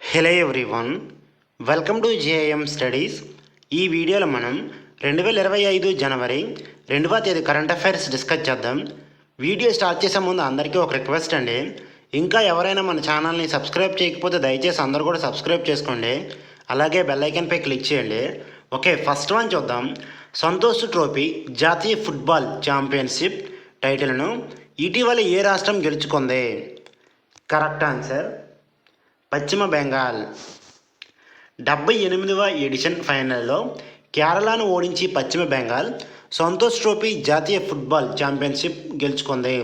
Hello everyone welcome to JM studies. ఈ వీడియోలో మనం రెండు వేల ఇరవై ఐదు జనవరి రెండవ తేదీ కరెంట్ అఫైర్స్ డిస్కస్ చేద్దాం. వీడియో స్టార్ట్ చేసే ముందు అందరికీ ఒక రిక్వెస్ట్ అండి. ఇంకా ఎవరైనా మన ఛానల్ని సబ్స్క్రైబ్ చేయకపోతే దయచేసి అందరూ కూడా సబ్స్క్రైబ్ చేసుకోండి. అలాగే బెల్ ఐకాన్పై క్లిక్ చేయండి. ఓకే ఫస్ట్ వన్ చూద్దాం. సంతోష్ ట్రోఫీ జాతీయ ఫుట్బాల్ ఛాంపియన్షిప్ టైటిల్ను ఇటీవల ఏ రాష్ట్రం గెలుచుకుంది? కరెక్ట్ ఆన్సర్ పశ్చిమ బెంగాల్. డెబ్బై ఎనిమిదవ ఎడిషన్ ఫైనల్లో కేరళను ఓడించి పశ్చిమ బెంగాల్ సంతోష్ ట్రోఫీ జాతీయ ఫుట్బాల్ ఛాంపియన్షిప్ గెలుచుకుంది.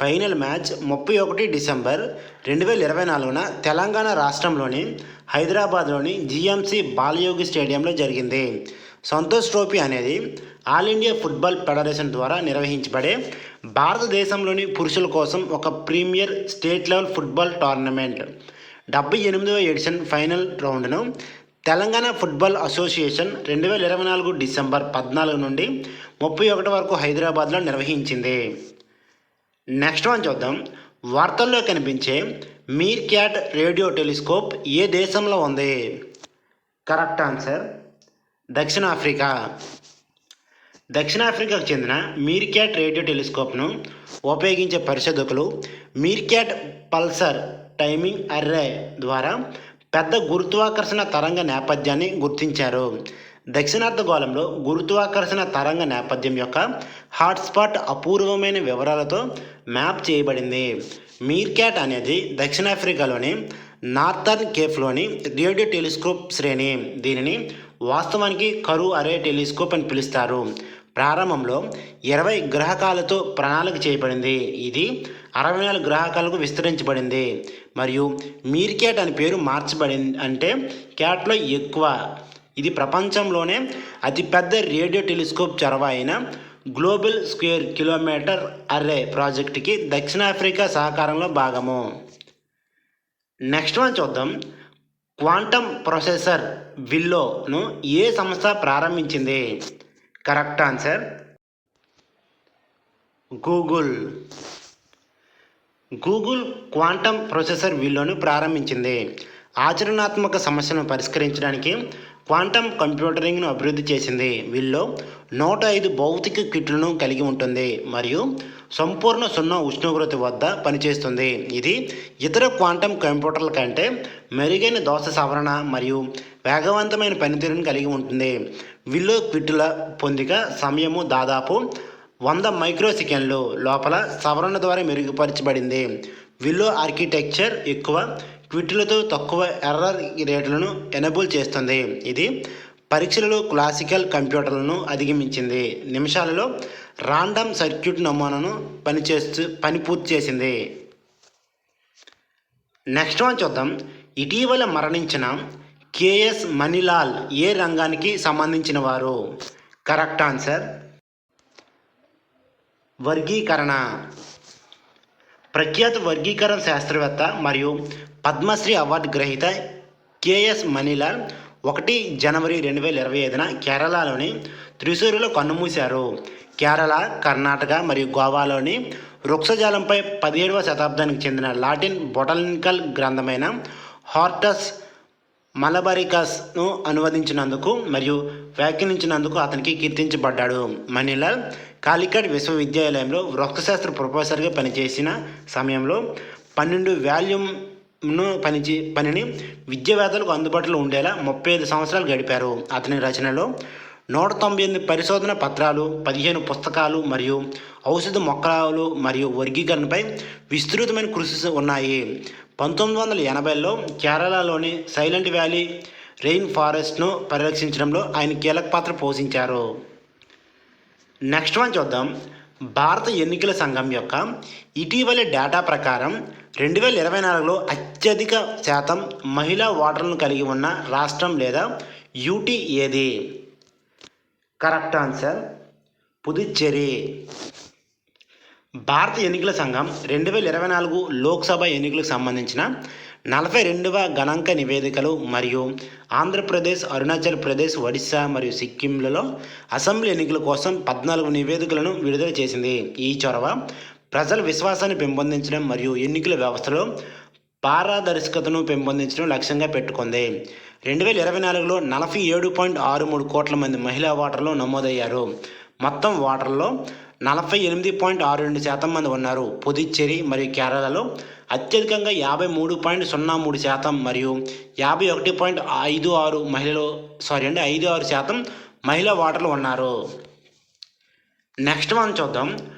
ఫైనల్ మ్యాచ్ ముప్పై ఒకటి డిసెంబర్ రెండు వేల ఇరవై నాలుగున తెలంగాణ రాష్ట్రంలోని హైదరాబాద్లోని జిఎంసి బాలయోగి స్టేడియంలో జరిగింది. సంతోష్ ట్రోఫీ అనేది ఆల్ ఇండియా ఫుట్బాల్ ఫెడరేషన్ ద్వారా నిర్వహించబడే భారతదేశంలోని పురుషుల కోసం ఒక premier state level football tournament. డెబ్బై ఎనిమిదవ ఎడిషన్ ఫైనల్ రౌండ్ను తెలంగాణ ఫుట్బాల్ అసోసియేషన్ రెండు వేల ఇరవై నాలుగు డిసెంబర్ పద్నాలుగు నుండి ముప్పై ఒకటి వరకు హైదరాబాద్లో నిర్వహించింది. నెక్స్ట్ వన్ చూద్దాం. వార్తల్లో కనిపించే మీర్ క్యాట్ రేడియో టెలిస్కోప్ ఏ దేశంలో ఉంది? కరెక్ట్ ఆన్సర్ దక్షిణాఫ్రికా. దక్షిణాఫ్రికాకు చెందిన మీర్క్యాట్ రేడియో టెలిస్కోప్ను ఉపయోగించే పరిశోధకులు మీర్క్యాట్ పల్సర్ టైమింగ్ అర్రే ద్వారా పెద్ద గురుత్వాకర్షణ తరంగ నేపథ్యాన్ని గుర్తించారు. దక్షిణార్ధగోళంలో గురుత్వాకర్షణ తరంగ నేపథ్యం యొక్క హాట్స్పాట్ అపూర్వమైన వివరాలతో మ్యాప్ చేయబడింది. మీర్క్యాట్ అనేది దక్షిణాఫ్రికాలోని నార్థర్న్ కేఫ్లోని రేడియో టెలిస్కోప్ శ్రేణి. దీనిని వాస్తవానికి కరు అరే టెలిస్కోప్ అని పిలుస్తారు. ప్రారంభంలో ఇరవై గ్రహకాలతో ప్రణాళిక చేయబడింది. ఇది అరవై నాలుగు గ్రాహకాలకు విస్తరించబడింది. మరియు మీర్ క్యాట్ అని పేరు మార్చబడింది అంటే క్యాట్లో ఎక్కువ. ఇది ప్రపంచంలోనే అతిపెద్ద రేడియో టెలిస్కోప్ చొరవ అయిన గ్లోబల్ స్క్వేర్ కిలోమీటర్ అర్రే ప్రాజెక్టుకి దక్షిణాఫ్రికా సహకారంలో భాగము. నెక్స్ట్ వన్ చూద్దాం. క్వాంటమ్ ప్రొసెసర్ విల్లోను ఏ సంస్థ ప్రారంభించింది? Correct answer. Google. Google quantum processor వీల్లోను ప్రారంభించింది. ఆచరణాత్మక సమస్యను పరిష్కరించడానికి క్వాంటమ్ కంప్యూటరింగ్ను అభివృద్ధి చేసింది. వీళ్ళు నూట ఐదు భౌతిక కిట్లను కలిగి ఉంటుంది మరియు సంపూర్ణ సున్నా ఉష్ణోగ్రత వద్ద పనిచేస్తుంది. ఇది ఇతర క్వాంటమ్ కంప్యూటర్ల కంటే మెరుగైన దోష సవరణ మరియు వేగవంతమైన పనితీరును కలిగి ఉంటుంది. విల్లో క్విట్టుల పొందిక సమయము దాదాపు వంద మైక్రో సెకండ్లు లోపల సవరణ ద్వారా మెరుగుపరచబడింది. విల్లో ఆర్కిటెక్చర్ ఎక్కువ ట్వీట్లతో తక్కువ ఎర్రర్ రేట్లను ఎనబుల్ చేస్తుంది. ఇది పరీక్షలలో క్లాసికల్ కంప్యూటర్లను అధిగమించింది. నిమిషాలలో రాండమ్ సర్క్యూట్ నమూనాను పనిచేస్తూ పని పూర్తి చేసింది. నెక్స్ట్ వన్ చూద్దాం. ఇటీవల మరణించిన కేఎస్ మణిలాల్ ఏ రంగానికి సంబంధించిన వారు? కరెక్ట్ ఆన్సర్ వర్గీకరణ. ప్రఖ్యాత వర్గీకరణ శాస్త్రవేత్త మరియు పద్మశ్రీ అవార్డు గ్రహీత కేఎస్ మనీలాల్ ఒకటి జనవరి రెండు వేల ఇరవై ఐదున కేరళలోని త్రిశూరులో కన్నుమూశారు. కేరళ కర్ణాటక మరియు గోవాలోని వృక్షజాలంపై పదిహేడవ శతాబ్దానికి చెందిన లాటిన్ బొటనికల్ గ్రంథమైన హార్టస్ మలబరికస్ను అనువదించినందుకు మరియు వ్యాఖ్యానించినందుకు అతనికి కీర్తించబడ్డాడు. మణిలాల్ కాలికట్ విశ్వవిద్యాలయంలో వృక్షశాస్త్ర ప్రొఫెసర్గా పనిచేసిన సమయంలో పన్నెండు వాల్యూమ్ను పనిచే పనిని విద్యావేత్తలకు అందుబాటులో ఉండేలా ముప్పై ఐదు సంవత్సరాలు గడిపారు. అతని రచనలో నూట తొంభై ఎనిమిది పరిశోధన పత్రాలు పదిహేను పుస్తకాలు మరియు ఔషధ మొక్కలు మరియు వర్గీకరణపై విస్తృతమైన కృషి ఉన్నాయి. పంతొమ్మిది వందల ఎనభైలో కేరళలోని సైలెంట్ వ్యాలీ రెయిన్ ఫారెస్ట్ను పరిరక్షించడంలో ఆయన కీలక పాత్ర పోషించారు. నెక్స్ట్ వన్ చూద్దాం. భారత ఎన్నికల సంఘం యొక్క ఇటీవలి డేటా ప్రకారం రెండు వేల ఇరవై నాలుగులో అత్యధిక శాతం మహిళా ఓటర్లను కలిగి ఉన్న రాష్ట్రం లేదా యూటీ ఏది? Correct answer Puducherry. భారత ఎన్నికల సంఘం రెండు వేల ఇరవై నాలుగు లోక్సభ ఎన్నికలకు సంబంధించిన నలభై రెండవ గణాంక నివేదికలు మరియు ఆంధ్రప్రదేశ్ అరుణాచల్ ప్రదేశ్ ఒడిశా మరియు సిక్కింలలో అసెంబ్లీ ఎన్నికల కోసం పద్నాలుగు నివేదికలను విడుదల చేసింది. ఈ చొరవ ప్రజల విశ్వాసాన్ని పెంపొందించడం మరియు ఎన్నికల వ్యవస్థలో పారదర్శకతను పెంపొందించడం లక్ష్యంగా పెట్టుకుంది. రెండు వేల ఇరవై నాలుగులో నలభై ఏడు పాయింట్ ఆరు మూడు కోట్ల మంది మహిళా ఓటర్లు నమోదయ్యారు. మొత్తం ఓటర్లో నలభై ఎనిమిది పాయింట్ ఆరు రెండు శాతం మంది ఉన్నారు. పుదుచ్చేరి మరియు కేరళలో అత్యధికంగా యాభై మూడు పాయింట్ సున్నా మూడు శాతం మరియు యాభై ఒకటి పాయింట్ ఐదు ఆరు మహిళలు సారీ అండి ఐదు ఆరు శాతం మహిళా ఓటర్లు ఉన్నారు. నెక్స్ట్ మనం చూద్దాం.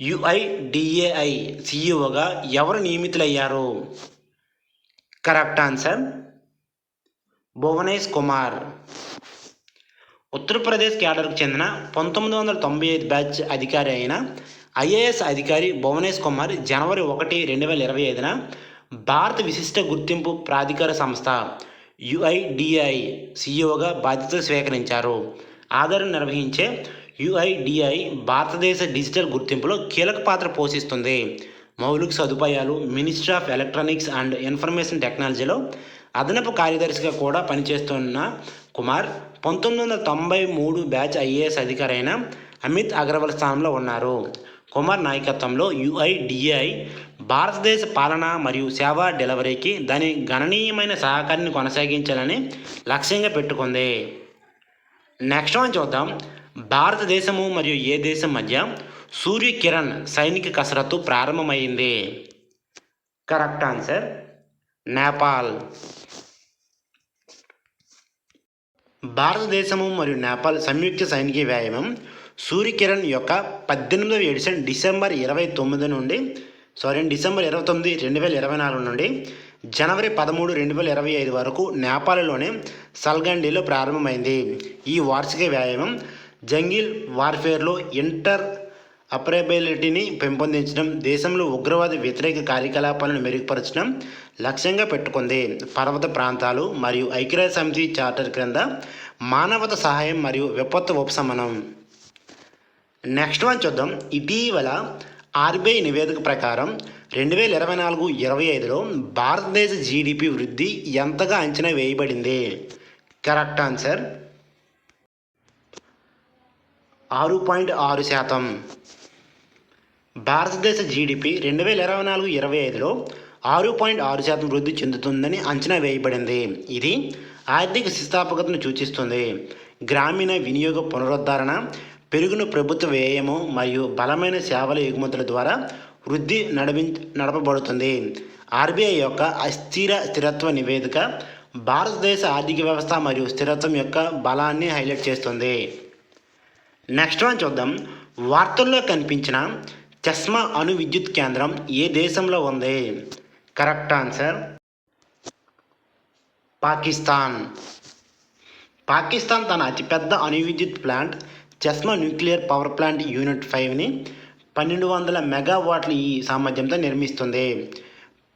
యుఐడిఏఐ సిఇఓగా ఎవరు నియమితులయ్యారు? Correct answer Bhuvnesh Kumar. Uttar Pradesh క్యాడర్కు చెందిన పంతొమ్మిది వందల తొంభై ఐదు బ్యాచ్ అధికారి అయిన ఐఏఎస్ అధికారి భువనేష్ కుమార్ జనవరి ఒకటి రెండు వేల ఇరవై ఐదున భారత విశిష్ట గుర్తింపు ప్రాధికార సంస్థ యుఐడిఐ సిఇఓగా బాధ్యత స్వీకరించారు. ఆధారం నిర్వహించే యుఐడిఐ భారతదేశ డిజిటల్ గుర్తింపులో కీలక పాత్ర పోషిస్తుంది. మౌలిక సదుపాయాలు ministry of electronics and information టెక్నాలజీలో అదనపు కార్యదర్శిగా కూడా పనిచేస్తున్న కుమార్ పంతొమ్మిది వందల తొంభై మూడు బ్యాచ్ ఐఏఎస్ అధికారైన అమిత్ అగర్వాల్ స్థానంలో ఉన్నారు. కుమార్ నాయకత్వంలో యుఐడిఐ భారతదేశ పాలన మరియు సేవా డెలివరీకి దాని గణనీయమైన సహకారాన్ని కొనసాగించాలని లక్ష్యంగా పెట్టుకుంది. నెక్స్ట్ వన్ చూద్దాం. భారతదేశము మరియు ఏ దేశం మధ్య సూర్య కిరణ్ సైనిక కసరత్తు ప్రారంభమైంది. Correct answer Nepal. భారతదేశము మరియు నేపాల్ సంయుక్త సైనిక వ్యాయామం సూర్యకిరణ్ యొక్క పద్దెనిమిదవ ఎడిషన్ డిసెంబర్ ఇరవై తొమ్మిది నుండి సారీ డిసెంబర్ ఇరవై తొమ్మిది రెండు వేల ఇరవై నాలుగు నుండి జనవరి పదమూడు రెండు వేల ఇరవై ఐదు వరకు నేపాల్లోని సల్గండిలో ప్రారంభమైంది. ఈ వార్షిక వ్యాయామం జంగిల్ వార్ఫేర్లో ఇంటర్ అపరబిలిటీని పెంపొందించడం దేశంలో ఉగ్రవాద వ్యతిరేక కార్యకలాపాలను మెరుగుపరచడం లక్ష్యంగా పెట్టుకుంది. పర్వత ప్రాంతాలు మరియు ఐక్యరాజ్య సమితి చార్టర్ క్రింద మానవత సహాయం మరియు విపత్తు ఉపశమనం. నెక్స్ట్ వన్ చూద్దాం. ఇటీవల ఆర్బీఐ నివేదిక ప్రకారం రెండు వేల ఇరవై నాలుగు ఇరవై ఐదులో భారతదేశ జీడిపి వృద్ధి ఎంతగా అంచనా వేయబడింది? కరెక్ట్ ఆన్సర్ ఆరు పాయింట్ ఆరు శాతం. భారతదేశ జీడిపి రెండు వేల ఇరవై నాలుగు ఇరవై ఐదులో ఆరు పాయింట్ ఆరు శాతం వృద్ధి చెందుతుందని అంచనా వేయబడింది. ఇది ఆర్థిక స్థితాపకతను సూచిస్తుంది. గ్రామీణ వినియోగ పునరుద్ధరణ పెరుగున ప్రభుత్వ వ్యయము మరియు బలమైన సేవల ఎగుమతుల ద్వారా వృద్ధి నడిపి నడపబడుతుంది. ఆర్బీఐ యొక్క అస్థిర స్థిరత్వ నివేదిక భారతదేశ ఆర్థిక వ్యవస్థ మరియు స్థిరత్వం యొక్క బలాన్ని హైలైట్ చేస్తుంది. నెక్స్ట్ వన్ చూద్దాం. వార్తల్లో కనిపించిన చస్మా అణు విద్యుత్ కేంద్రం ఏ దేశంలో ఉంది? Correct answer Pakistan. పాకిస్తాన్ తన అతిపెద్ద అణు విద్యుత్ plant Chashma nuclear power plant unit ఫైవ్ని పన్నెండు వందల మెగావాట్ల ఈ సామర్థ్యంతో నిర్మిస్తుంది.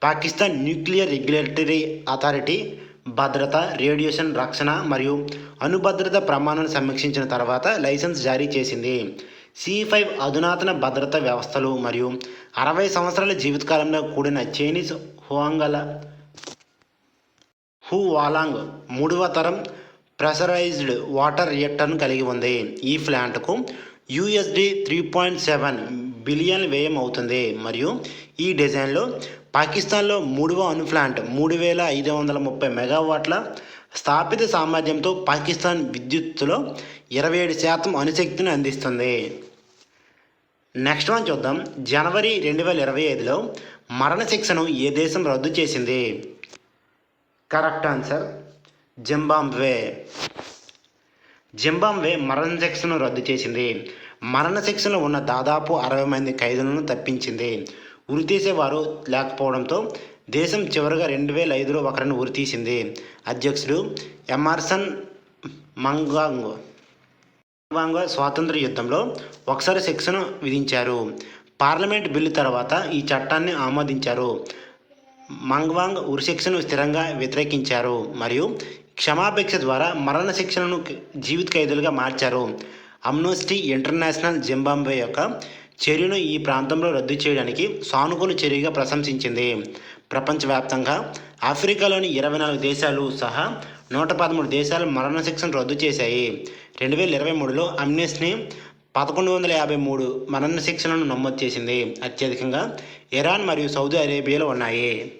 పాకిస్తాన్ న్యూక్లియర్ రెగ్యులేటరీ అథారిటీ భద్రత రేడియేషన్ రక్షణ మరియు అణుభద్రత ప్రమాణాలను సమీక్షించిన తర్వాత లైసెన్స్ జారీ చేసింది. సి ఫైవ్ అధునాతన భద్రతా వ్యవస్థలు మరియు అరవై సంవత్సరాల జీవితకాలంలో కూడిన చైనీస్ హువాంగల హూ వాలాంగ్ మూడవ తరం ప్రెషరైజ్డ్ వాటర్ రియాక్టర్ను కలిగి ఉంది. ఈ ప్లాంట్కు USD three point seven billion వ్యయం అవుతుంది. మరియు ఈ డిజైన్లో పాకిస్తాన్లో మూడవ అణు ప్లాంట్ మూడు వేల ఐదు వందల ముప్పై మెగావాట్ల స్థాపిత సామర్థ్యంతో పాకిస్తాన్ విద్యుత్తులో ఇరవై ఏడు శాతం అణుశక్తిని అందిస్తుంది. నెక్స్ట్ వన్ చూద్దాం. జనవరి రెండు వేల ఇరవై ఐదులో మరణశిక్షను ఏ దేశం రద్దు చేసింది? Correct answer Zimbabwe. జింబాంబ్వే మరణశిక్షను రద్దు చేసింది. మరణశిక్షలో ఉన్న దాదాపు అరవై మంది ఖైదులను తప్పించింది. ఉరి తీసేవారు లేకపోవడంతో దేశం చివరిగా రెండు వేల ఐదులో ఒకరిని ఉరి తీసింది. అధ్యక్షుడు ఎమర్సన్ మంగాంగ్ మంగాంగ్ స్వాతంత్ర యుద్ధంలో ఒకసారి శిక్షను విధించారు. పార్లమెంట్ బిల్లు తర్వాత ఈ చట్టాన్ని ఆమోదించారు. మంగ్వాంగ్ ఉరిశిక్షను స్థిరంగా వ్యతిరేకించారు మరియు క్షమాపేక్ష ద్వారా మరణ శిక్షణను జీవిత ఖైదులుగా మార్చారు. అమ్నోస్టీ ఇంటర్నేషనల్ జింబాబ్వే యొక్క చర్యను ఈ ప్రాంతంలో రద్దు చేయడానికి సానుకూల చర్యగా ప్రశంసించింది. ప్రపంచవ్యాప్తంగా ఆఫ్రికాలోని ఇరవై నాలుగు దేశాలు సహా నూట పదమూడు దేశాలు మరణశిక్షను రద్దు చేశాయి. రెండు వేల ఇరవై మూడులో అమ్నెస్ట్ని పదకొండు వందల యాభై మూడు మరణశిక్షలను నమోదు చేసింది. అత్యధికంగా ఇరాన్ మరియు సౌదీ అరేబియాలో ఉన్నాయి.